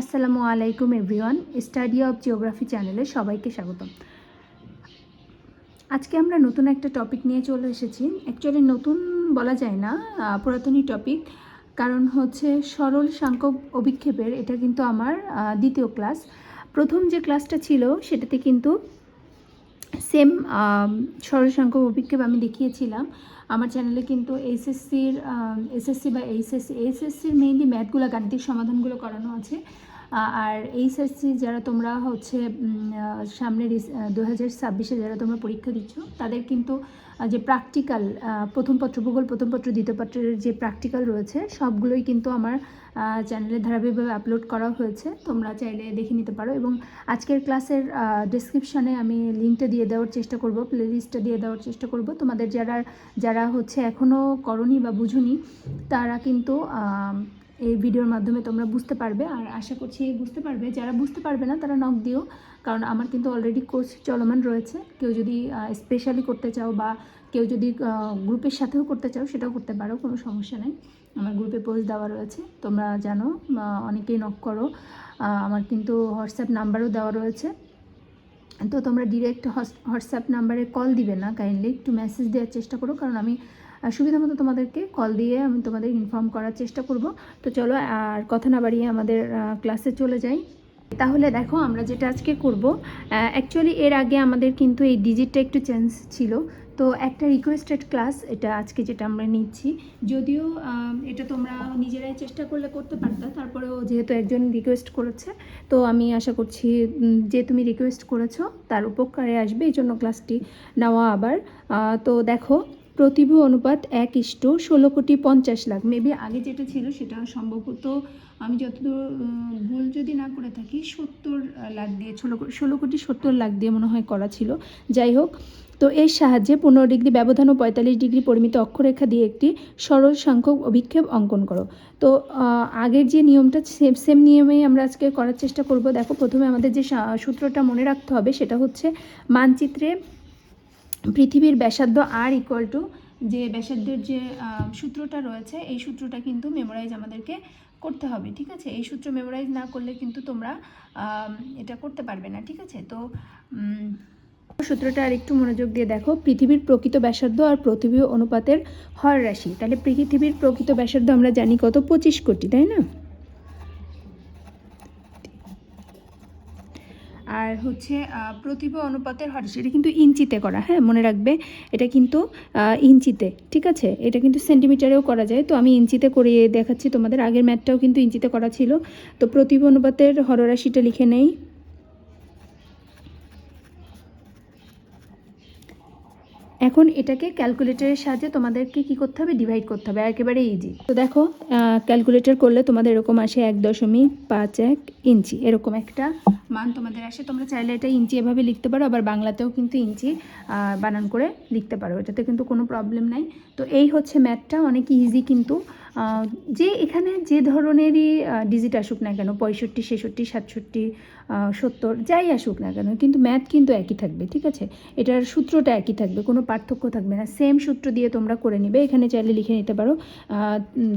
আসসালামু আলাইকুম everyone, study of geography চ্যানেলে সবাইকে স্বাগতম। আজকে আমরা নতুন একটা টপিক নিয়ে চলে এসেছি। অ্যাকচুয়ালি নতুন বলা যায় না পুরাতনী টপিক। কারণ হচ্ছে সরল সাংখ্যক অভিক্ষেপের, এটা কিন্তু আমার দ্বিতীয় ক্লাস। প্রথম যে ক্লাসটা ছিল, সেটাতে কিন্তু সেম সরল সংখ্যক অভিক্ষেপ আমি দেখিয়েছিলাম। আমার চ্যানেলে কিন্তু এইচএসসির এসএসসি বা এইচএসসি এইচএসসির মেইনলি ম্যাথগুলো গাণিতিক সমাধানগুলো করানো আছে। আর এইচএসসি যারা তোমরা হচ্ছে উম, আহ, সামনে দু হাজার ছাব্বিশে যারা তোমরা পরীক্ষা দিচ্ছ তাদের কিন্তু যে প্র্যাকটিক্যাল প্রথম পত্র ভূগোল প্রথম পত্র দ্বিতীয় পত্রের যে প্র্যাকটিক্যাল রয়েছে সবগুলোই কিন্তু আমার চ্যানেলে ধারাবাহিকভাবে আপলোড করা হয়েছে, তোমরা চাইলে দেখে নিতে পারো এবং আজকের ক্লাসের ডিসক্রিপশনে আমি লিঙ্কটা দিয়ে দেওয়ার চেষ্টা করব প্লেলিস্টটা দিয়ে দেওয়ার চেষ্টা করব। তোমাদের যারা যারা হচ্ছে এখনও করনি বা বুঝুনি, তারা কিন্তু এই ভিডিওর মাধ্যমে তোমরা বুঝতে পারবে। আর আশা করছি বুঝতে পারবে। যারা বুঝতে পারবে না, তারা নক দিও, কারণ আমার কিন্তু অলরেডি কোর্স চলমান রয়েছে। কেউ যদি স্পেশালি করতে চাও বা কেউ যদি গ্রুপের সাথেও করতে চাও, সেটাও করতে পারো, কোনো সমস্যা নেই। আমার গ্রুপে পোস্ট দেওয়া রয়েছে, তোমরা জানো অনেকেই নক করো। আমার কিন্তু হোয়াটসঅ্যাপ নাম্বারও দেওয়া রয়েছে। তো তোমরা ডিরেক্ট হোয়াটসঅ্যাপ নাম্বারে কল দিবে না কাইন্ডলি একটু মেসেজ দেওয়ার চেষ্টা করো, কারণ আমি সুবিধা মতো তোমাদেরকে কল দিয়ে আমি তোমাদের ইনফর্ম করার চেষ্টা করব। তো চলো, আর কথা না বাড়িয়ে আমাদের ক্লাসে চলে যাই। তাহলে দেখো, আমরা যেটা আজকে করব অ্যাকচুয়ালি এর আগে আমাদের কিন্তু এই ডিজিটটা একটু চেঞ্জ ছিল। তো একটা রিকোয়েস্টেড ক্লাস এটা আজকে যেটা আমরা নিচ্ছি। যদিও এটা তোমরা নিজেরাই চেষ্টা করলে করতে পারতা, তারপরেও যেহেতু একজন রিকোয়েস্ট করেছে, তো আমি আশা করছি যে তুমি রিকোয়েস্ট করেছ, তার উপকারে আসবে, এই জন্য ক্লাসটি নেওয়া আবার। তো দেখো, প্রতিভু অনুপাত এক ইষ্ট ষোলো কোটি পঞ্চাশ লাখ। মেবি আগে যেটা ছিল সেটা সম্ভবত আমি যতদূর ভুল যদি না করে থাকি, সত্তর লাখ দিয়ে, ষোলো ষোলো কোটি সত্তর লাখ দিয়ে মনে হয় করা ছিল। যাই হোক তো এর সাহায্যে পনেরো ডিগ্রি, ব্যবধান ও পঁয়তাল্লিশ ডিগ্রি পরিমিত অক্ষরেখা দিয়ে একটি সরল সংখ্যক অভিক্ষেপ অঙ্কন করো। তো আগের যে নিয়মটা সেম সেম নিয়মেই আমরা আজকে করার চেষ্টা করব। দেখো, প্রথমে আমাদের যে সূত্রটা মনে রাখতে হবে সেটা হচ্ছে মানচিত্রে পৃথিবীর ব্যাসার্ধ আর ইকুয়াল টু যে ব্যাসার্ধের যে সূত্রটা রয়েছে, এই সূত্রটা কিন্তু মেমোরাইজ আমাদেরকে করতে হবে, ঠিক আছে? এই সূত্র মেমোরাইজ না করলে কিন্তু তোমরা এটা করতে পারবে না, ঠিক আছে? তো সূত্রটা আর একটু মনোযোগ দিয়ে দেখো। পৃথিবীর প্রকৃত ব্যাসার্ধ আর পৃথিবী অনুপাতের হর রাশি। তাহলে পৃথিবীর প্রকৃত ব্যাসার্ধ আমরা জানি কত? পঁচিশ কোটি, তাই না? আর হচ্ছে প্রতিভা অনুপাতের হর এটা কিন্তু ইঞ্চিতে করা হ্যাঁ? মনে রাখবে, এটা কিন্তু ইঞ্চিতে, ঠিক আছে? এটা কিন্তু সেন্টিমিটারেও করা যায়। তো আমি ইঞ্চিতে করিয়ে দেখাচ্ছি তোমাদের। আগের ম্যাথটাও কিন্তু ইঞ্চিতে করা ছিল। তো প্রতিভা অনুপাতের হররাশিটা লিখে নেই। এখন এটাকে ক্যালকুলেটরের সাহায্যে তোমাদেরকে কি করতে হবে? ডিভাইড করতে হবে, একেবারে ইজি তো দেখো ক্যালকুলেটর করলে তোমাদের এরকম আসে এক দশমিক পাঁচ এক ইঞ্চি, এরকম একটা মান তোমাদের আসে। তোমরা চাইলে এটা ইঞ্চি এভাবে লিখতে পারো, আবার বাংলাতেও কিন্তু ইঞ্চি বানান করে লিখতে পারো, এটাতে কিন্তু কোনো প্রবলেম নাই। তো এই হচ্ছে ম্যাথটা অনেক ইজি কিন্তু যে এখানে যে ধরনেরই ডিজিট আসুক না কেন, পঁয়ষট্টি, ছেষট্টি, সাতষট্টি সত্তর, যাই আসুক না কেন, কিন্তু ম্যাথ কিন্তু একই থাকবে, ঠিক আছে? এটার সূত্রটা একই থাকবে, কোনো পার্থক্য থাকবে না। সেম সূত্র দিয়ে তোমরা করে নিবে, এখানে চাইলে লিখে নিতে পারো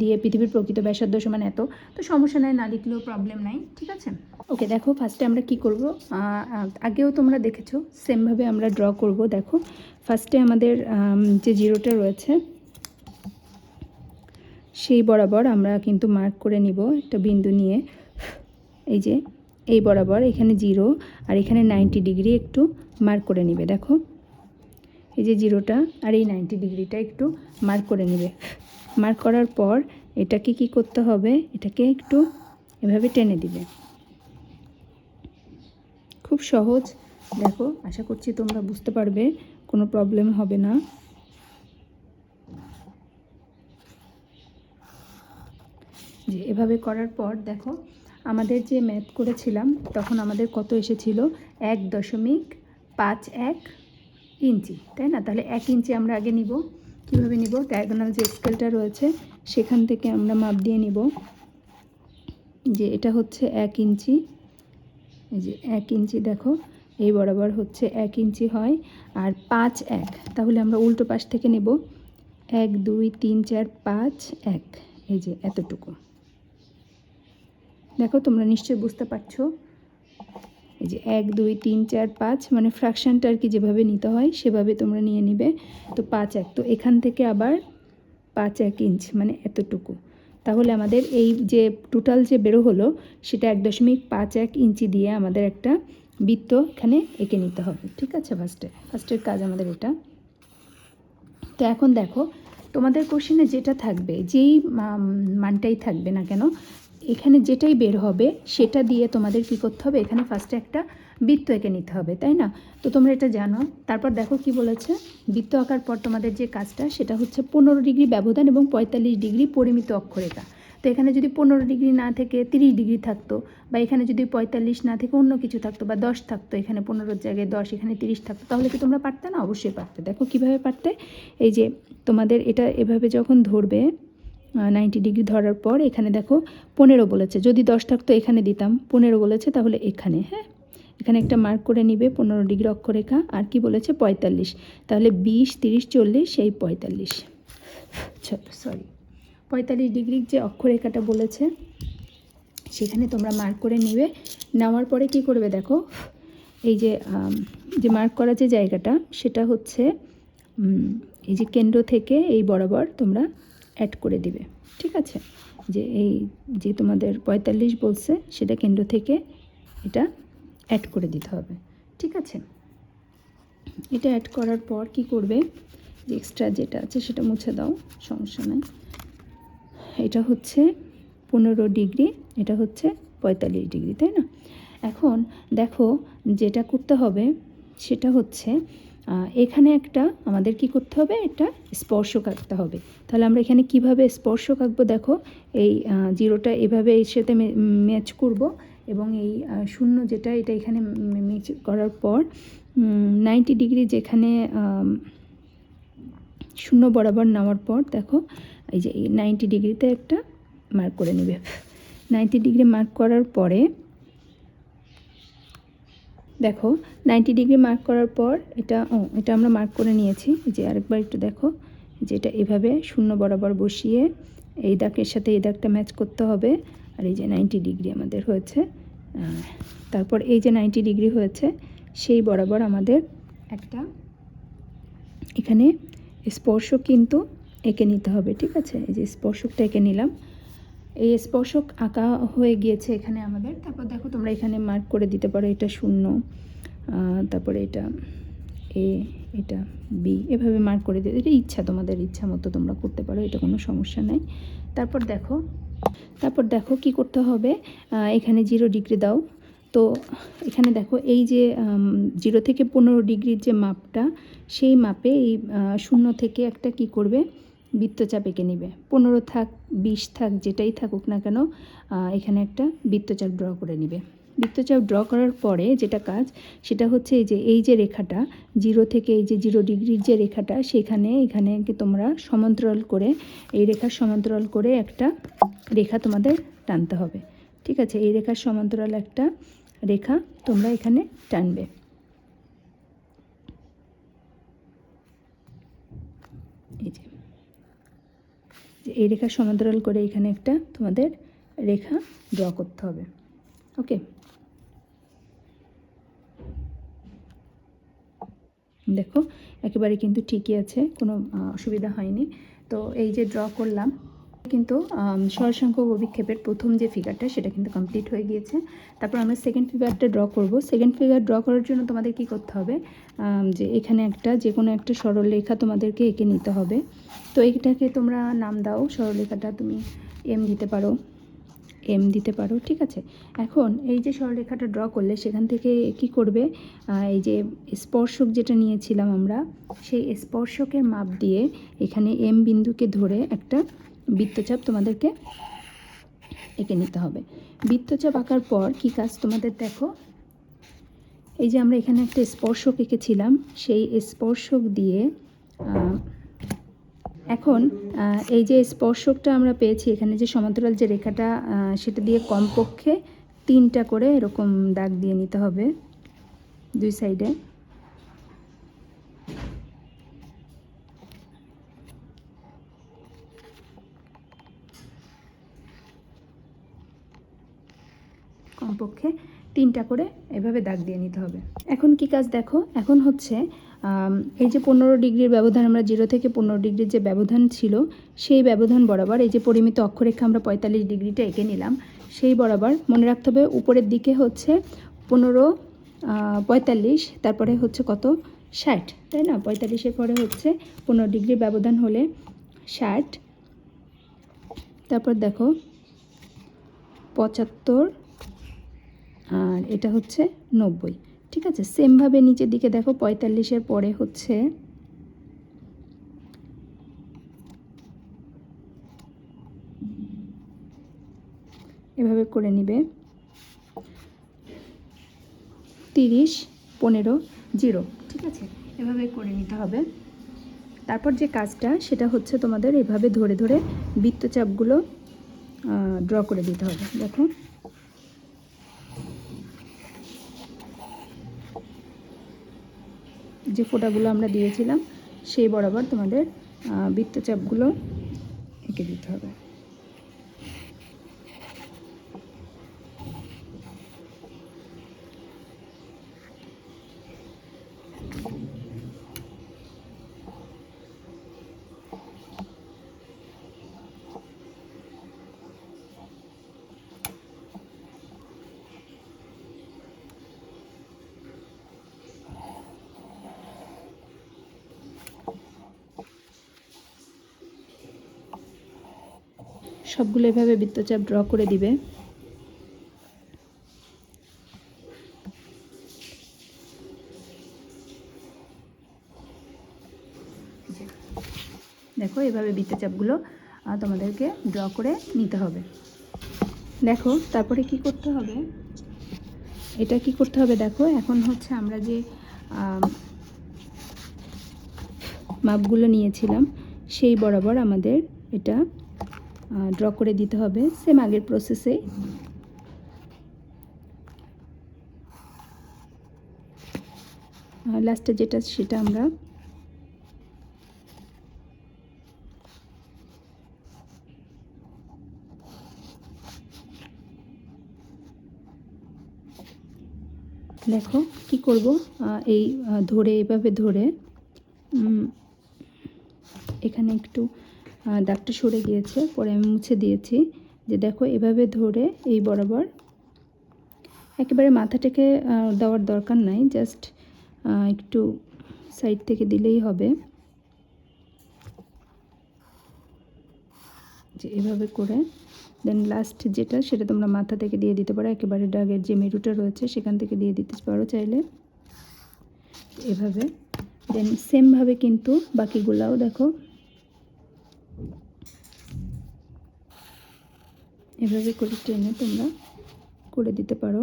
দিয়ে পৃথিবীর প্রকৃত ব্যাসার্ধ সমান এত। তো সমস্যা নাই, না লিখলেও প্রবলেম নাই, ঠিক আছে? ওকে দেখো ফার্স্টে আমরা কি করব? আগেও তোমরা দেখেছ সেমভাবে আমরা ড্র করব, দেখো। ফার্স্টে আমাদের যে জিরোটা রয়েছে সেই বরাবর আমরা কিন্তু মার্ক করে নিব একটা বিন্দু নিয়ে। এই যে, এই বরাবর এখানে জিরো আর এখানে নাইনটি ডিগ্রি একটু মার্ক করে নিবে, দেখো। এই যে জিরোটা আর এই নাইনটি ডিগ্রিটা একটু মার্ক করে নেবে। মার্ক করার পর এটাকে কি করতে হবে? এটাকে একটু এভাবে টেনে দিবে। খুব সহজ। দেখো, আশা করছি তোমরা বুঝতে পারবে, কোনো প্রবলেম হবে না। যে এভাবে করার পর দেখো, আমাদের যে ম্যাথ করেছিলাম, তখন আমাদের কত এসেছিল? এক দশমিক পাঁচ এক ইঞ্চি, তাই না? তাহলে এক ইঞ্চি আমরা আগে নিব। কীভাবে নিব? ডায়াগোনাল যে স্কেলটা রয়েছে, সেখান থেকে আমরা মাপ দিয়ে নিব। যে এটা হচ্ছে এক ইঞ্চি। এই যে এক ইঞ্চি দেখো, এই বরাবর হচ্ছে এক ইঞ্চি হয়, আর পাঁচ এক। তাহলে আমরা উল্টো পাশ থেকে নেব। এক, দুই, তিন, চার, পাঁচ, এক। এই যে এতটুকু। দেখো, তোমরা নিশ্চয়ই বুঝতে পারছ। এই যে এক, দুই, তিন, চার, পাঁচ মানে ফ্র্যাকশানটা আর কি যেভাবে নিতে হয়, সেভাবে তোমরা নিয়ে নিবে। তো পাঁচ এক, তো এখান থেকে আবার পাঁচ এক ইঞ্চ মানে এতটুকু। তাহলে আমাদের এই যে টোটাল যে বেরো হলো, সেটা এক দশমিক পাঁচ এক ইঞ্চি দিয়ে আমাদের একটা বৃত্ত এখানে এঁকে নিতে হবে। ঠিক আছে ফার্স্টে ফার্স্টের কাজ আমাদের এটা। তো এখন দেখো, তোমাদের কোশ্চেনে যেটা থাকবে, যেই মানটাই থাকবে না কেন এখানে যেটাই বের হবে, সেটা দিয়ে তোমাদের কি করতে হবে? এখানে ফার্স্টে একটা বৃত্ত এঁকে নিতে হবে, তাই না? তো তোমরা এটা জানো। তারপর দেখো কি বলেছে? বৃত্ত আঁকার পর তোমাদের যে কাজটা, সেটা হচ্ছে পনেরো ডিগ্রি ব্যবধান এবং পঁয়তাল্লিশ ডিগ্রি পরিমিত অক্ষরেখা। তো এখানে যদি পনেরো ডিগ্রি না থেকে তিরিশ ডিগ্রি থাকতো, বা এখানে যদি পঁয়তাল্লিশ না থেকে অন্য কিছু থাকতো, বা দশ থাকতো, এখানে পনেরোর জায়গায় দশ, এখানে তিরিশ থাকতো, তাহলে কি তোমরা পারতে না? অবশ্যই পারতে। দেখো কীভাবে পারতে? এই যে তোমাদের এটা এভাবে যখন ধরবে নাইনটি ডিগ্রি ধরার পর এখানে দেখো পনেরো বলেছে। যদি দশ থাকতো এখানে দিতাম। পনেরো বলেছে, তাহলে এখানে হ্যাঁ? এখানে একটা মার্ক করে নিবে, পনেরো ডিগ্রি অক্ষরেখা। আর কি বলেছে? পঁয়তাল্লিশ। তাহলে বিশ, তিরিশ, চল্লিশ এই পঁয়তাল্লিশ। সরি পঁয়তাল্লিশ ডিগ্রির যে অক্ষরেখাটা বলেছে, সেখানে তোমরা মার্ক করে নিবে। নেওয়ার পরে কি করবে দেখো? এই যে যে মার্ক করা যে জায়গাটা, সেটা হচ্ছে এই যে কেন্দ্র থেকে এই বরাবর তোমরা অ্যাড করে দিবে, ঠিক আছে? যে এই যে তোমাদের পঁয়তাল্লিশ বলছে, সেটা কেন্দ্র থেকে এটা অ্যাড করে দিতে হবে, ঠিক আছে? এটা অ্যাড করার পর কি করবে? যে এক্সট্রা যেটা আছে সেটা মুছে দাও, সমস্যা নাই। এটা হচ্ছে পনেরো ডিগ্রি, এটা হচ্ছে পঁয়তাল্লিশ ডিগ্রি, তাই না? এখন দেখো যেটা করতে হবে, সেটা হচ্ছে এখানে একটা আমাদের কি করতে হবে? এটা স্পর্শ আঁকতে হবে। তাহলে আমরা এখানে কীভাবে স্পর্শ আঁকবো দেখো, এই জিরোটা এভাবে এর সাথে ম্যাচ করব এবং এই শূন্য যেটা, এটা এখানে ম্যাচ করার পর নাইনটি ডিগ্রি যেখানে শূন্য বরাবর নেওয়ার পর, দেখো, এই যে নাইনটি ডিগ্রিতে একটা মার্ক করে নেবে। নাইনটি ডিগ্রি মার্ক করার পরে দেখো নাইনটি ডিগ্রি মার্ক করার পর এটা, ও, এটা আমরা মার্ক করে নিয়েছি। যে আরেকবার একটু দেখো যেটা এভাবে শূন্য বরাবর বসিয়ে এই দাগের সাথে এই দাগটা ম্যাচ করতে হবে। আর এই যে নাইনটি ডিগ্রি আমাদের হয়েছে তারপর এই যে নাইনটি ডিগ্রি হয়েছে, সেই বরাবর আমাদের একটা এখানে স্পর্শক কিন্তু এঁকে নিতে হবে, ঠিক আছে? এই যে স্পর্শকটা এঁকে নিলাম। এই স্পর্শক আঁকা হয়ে গিয়েছে এখানে আমাদের। তারপর দেখো তোমরা এখানে মার্ক করে দিতে পারো, এটা শূন্য তারপরে এটা এ এটা বি এভাবে মার্ক করে দিতে, এটা ইচ্ছা, তোমাদের ইচ্ছা মতো তোমরা করতে পারো, এটা কোনো সমস্যা নাই। তারপর দেখো তারপর দেখো কি করতে হবে এখানে জিরো ডিগ্রি দাও। তো এখানে দেখো এই যে জিরো থেকে পনেরো ডিগ্রির যে মাপটা, সেই মাপে এই শূন্য থেকে একটা কি করবে বৃত্তচাপ এঁকে নেবে। পনেরো থাক, বিশ থাক, যেটাই থাকুক না কেন এখানে একটা বৃত্তচাপ ড্র করে নেবে। বৃত্তচাপ ড্র করার পরে যেটা কাজ, সেটা হচ্ছে এই যে এই যে রেখাটা, জিরো থেকে এই যে জিরো ডিগ্রির যে রেখাটা, সেখানে, এখানে তোমরা সমান্তরাল করে, এই রেখার সমান্তরাল করে একটা রেখা তোমাদের টানতে হবে। ঠিক আছে? এই রেখার সমান্তরাল একটা রেখা তোমরা এখানে টানবে। এই যে। এই রেখা সমান্তরাল করে এখানে একটা তোমাদের রেখা ড্র করতে হবে। ওকে দেখো, একেবারে কিন্তু ঠিকই আছে, কোনো অসুবিধা হয়নি। তো এই যে ড্র করলাম কিন্তু আম, সরসংখ্যক অভিক্ষেপের প্রথম যে ফিগারটা সেটা কিন্তু কমপ্লিট হয়ে গিয়েছে। তারপর আমরা সেকেন্ড ফিগারটা ড্র করব। সেকেন্ড ফিগার ড্র করার জন্য তোমাদের কি করতে হবে? যে এখানে একটা যে কোনো একটা সরলরেখা তোমাদেরকে এঁকে নিতে হবে। তো এইটাকে তোমরা নাম দাও। সরলরেখাটা তুমি এম দিতে পারো। এম দিতে পারো ঠিক আছে? এখন এই যে সরলরেখাটা ড্র করলে সেখান থেকে কি করবে? এই যে স্পর্শক যেটা নিয়েছিলাম আমরা সেই স্পর্শকের মাপ দিয়ে এখানে এম বিন্দুকে ধরে একটা বৃত্তচাপ তোমাদেরকে এঁকে নিতে হবে। বৃত্তচাপ আঁকার পর কি কাজ তোমাদের দেখো? এই যে আমরা এখানে একটা স্পর্শক এঁকেছিলাম, সেই স্পর্শক দিয়ে এখন এই যে স্পর্শকটা আমরা পেয়েছি, এখানে যে সমান্তরাল যে রেখাটা সেটা দিয়ে কমপক্ষে তিনটা করে এরকম দাগ দিয়ে নিতে হবে দুই সাইডে। কমপক্ষে তিনটা করে এভাবে দাগ দিয়ে নিতে হবে। এখন কি কাজ দেখো? এখন হচ্ছে এই যে পনেরো ডিগ্রির ব্যবধান, আমরা জিরো থেকে পনেরো ডিগ্রির যে ব্যবধান ছিল, সেই ব্যবধান বরাবর এই যে পরিমিত অক্ষরেখা আমরা পঁয়তাল্লিশ ডিগ্রিটা এঁকে নিলাম, সেই বরাবর মনে রাখতে হবে উপরের দিকে হচ্ছে পনেরো পঁয়তাল্লিশ, তারপরে হচ্ছে কত? ষাট, তাই না? পঁয়তাল্লিশের পরে হচ্ছে পনেরো ডিগ্রির ব্যবধান হলে ষাট। তারপর দেখো, পঁচাত্তর আর এটা হচ্ছে নব্বই। ঠিক আছে? সেমভাবে নিচের দিকে দেখো, পঁয়তাল্লিশের পরে হচ্ছে এভাবে করে নিবে। তিরিশ, পনেরো, জিরো। ঠিক আছে? এভাবে করে নিতে হবে। তারপর যে কাজটা, সেটা হচ্ছে তোমাদের এভাবে ধরে ধরে বৃত্তচাপগুলো ড্র করে দিতে হবে। দেখো। যে ফোটাগুলো আমরা দিয়েছিলাম সেই বরাবর তোমাদের বৃত্তচাপগুলো এঁকে দিতে হবে। সবগুলো এভাবে বৃত্তচাপ ড্র করে দিবে। দেখো, এভাবে বৃত্তচাপগুলো তোমাদেরকে ড্র করে নিতে হবে। দেখো, তারপরে কি করতে হবে? এটা কি করতে হবে দেখো, এখন হচ্ছে আমরা যে মাপগুলো নিয়েছিলাম, সেই বরাবর আমাদের এটা ড্র করে দিতে হবে সেম আগের প্রসেসে লাস্টে যেটা, সেটা আমরা দেখো কি করব এই ধরে, এভাবে ধরে এখানে একটু দাগটা সরে গিয়েছে, পরে আমি মুছে দিয়েছি। যে দেখো, এভাবে ধরে এই বরাবর একেবারে মাথাটাকে দেওয়ার দরকার নাই জাস্ট একটু সাইড থেকে দিলেই হবে। যে এভাবে করে দেন লাস্ট যেটা, সেটা তোমরা মাথা থেকে দিয়ে দিতে পারো, একেবারে ডাগের যে মেরুটা রয়েছে, সেখান থেকে দিয়ে দিতে পারো চাইলে। এভাবে দেন সেমভাবে কিন্তু বাকিগুলাও দেখো এভাবে করে টেনে তোমরা করে দিতে পারো।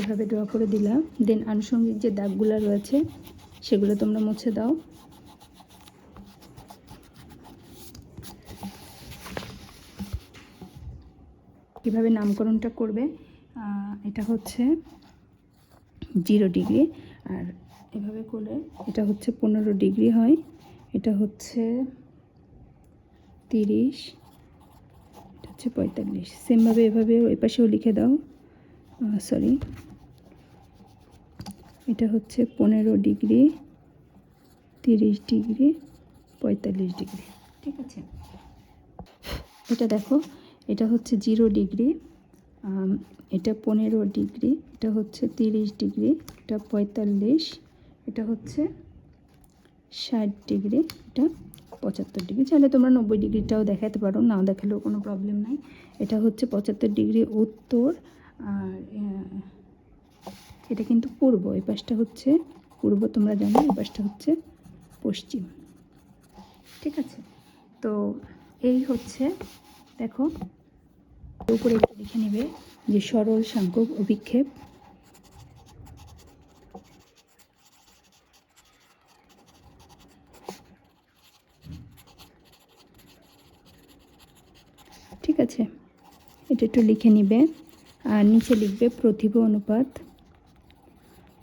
এভাবে ড্র করে দিলাম দেন আনুষঙ্গিক যে দাগগুলো রয়েছে, সেগুলো তোমরা মুছে দাও। কীভাবে নামকরণটা করবে। এটা হচ্ছে জিরো ডিগ্রি আর এভাবে করলে এটা হচ্ছে পনেরো ডিগ্রি হয়। এটা হচ্ছে তিরিশ এটা হচ্ছে পঁয়তাল্লিশ। সেমভাবে এভাবে ওই পাশেও লিখে দাও। সরি এটা হচ্ছে পনেরো ডিগ্রি তিরিশ ডিগ্রি পঁয়তাল্লিশ ডিগ্রি। ঠিক আছে? এটা দেখো এটা হচ্ছে জিরো ডিগ্রি। এটা পনেরো ডিগ্রি, এটা হচ্ছে তিরিশ ডিগ্রি, এটা পঁয়তাল্লিশ, এটা হচ্ছে ষাট ডিগ্রি, এটা পঁচাত্তর ডিগ্রি। চাইলে তোমরা নব্বই ডিগ্রিটাও দেখাতে পারো, না দেখালেও কোনো প্রবলেম নাই। এটা হচ্ছে পঁচাত্তর ডিগ্রি উত্তর, আর এটা কিন্তু পূর্ব, এই পাশটা হচ্ছে পূর্ব, তোমরা জানো, এই পাশটা হচ্ছে পশ্চিম। ঠিক আছে? তো এই হচ্ছে, দেখো, উপরে একটু লিখে নেবে। যে সরল সাংখ্যক অভিক্ষেপ। ঠিক আছে, এটা একটু লিখে নিবে। আর নিচে লিখবে প্রতিভা অনুপাত।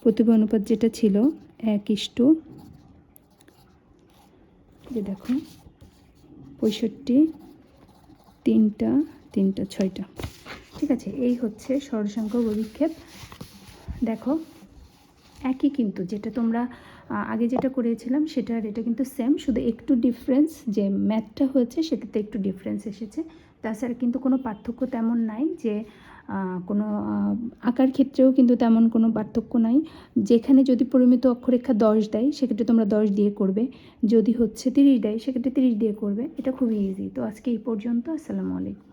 প্রতিভা অনুপাত যেটা ছিল, এক ইস্টু যে দেখো, পঁয়ষট্টি, তিনটা তিনটা, ছয়টা। ঠিক আছে, এই হচ্ছে সরলসংখ্যক অভিক্ষেপ। দেখো, একই কিন্তু যেটা তোমরা আগে যেটা করেছিলাম সেটার এটা কিন্তু সেম শুধু একটু ডিফারেন্স যে ম্যাথটা হয়েছে সেটাতে একটু ডিফারেন্স এসেছে। তাছাড়া কিন্তু কোনো পার্থক্য তেমন নাই যে কোনো আঁকার ক্ষেত্রেও কিন্তু তেমন কোনো পার্থক্য নাই। যেখানে যদি পরিমিত অক্ষরেখা দশ দেয়, সেক্ষেত্রে তোমরা দশ দিয়ে করবে। যদি হচ্ছে তিরিশ দেয়, সেক্ষেত্রে তিরিশ দিয়ে করবে। এটা খুবই ইজি তো আজকে এই পর্যন্ত, আসসালামু আলাইকুম।